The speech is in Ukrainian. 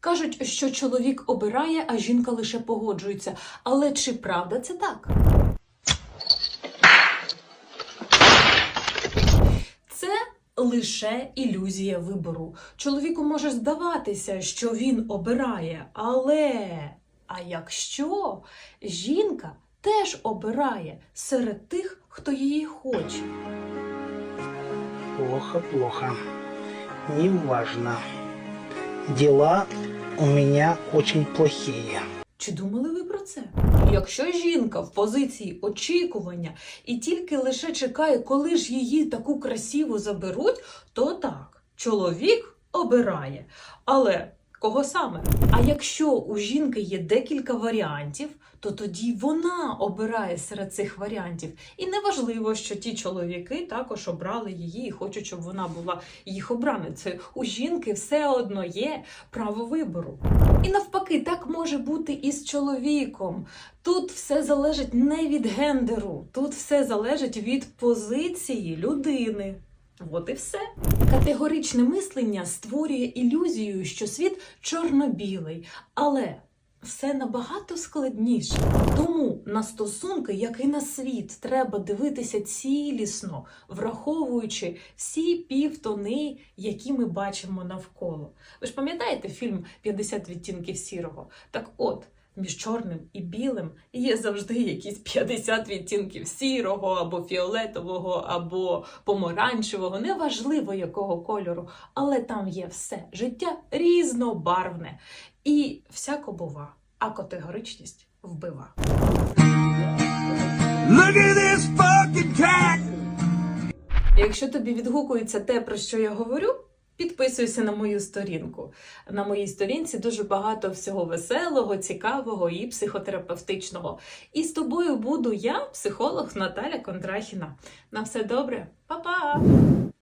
Кажуть, що чоловік обирає, а жінка лише погоджується. Але чи правда це так? Це лише ілюзія вибору. Чоловіку може здаватися, що він обирає, але а якщо жінка теж обирає серед тих, хто її хоче. Плохо, плохо. Неважно. Дела у мене очень плохі. Чи думали ви про це? Якщо жінка в позиції очікування і тільки лише чекає, коли ж її таку красиву заберуть, то так, чоловік обирає. Але кого саме? А якщо у жінки є декілька варіантів, то тоді вона обирає серед цих варіантів. І неважливо, що ті чоловіки також обрали її і хочуть, щоб вона була їх обраницею. У жінки все одно є право вибору. І навпаки, так може бути і з чоловіком. Тут все залежить не від гендеру, тут все залежить від позиції людини. От і все. Категоричне мислення створює ілюзію, що світ чорно-білий, але все набагато складніше. Тому на стосунки, як і на світ, треба дивитися цілісно, враховуючи всі півтони, які ми бачимо навколо. Ви ж пам'ятаєте фільм «50 відтінків сірого? Так от. Між чорним і білим є завжди якісь 50 відтінків сірого, або фіолетового, або помаранчевого, неважливо якого кольору, але там є все. Життя різнобарвне. І всяко бува, а категоричність вбива. Look at this fucking cat! Якщо тобі відгукується те, про що я говорю, підписуйся на мою сторінку. На моїй сторінці дуже багато всього веселого, цікавого і психотерапевтичного. І з тобою буду я, психолог Наталя Контрахіна. На все добре, Па-па!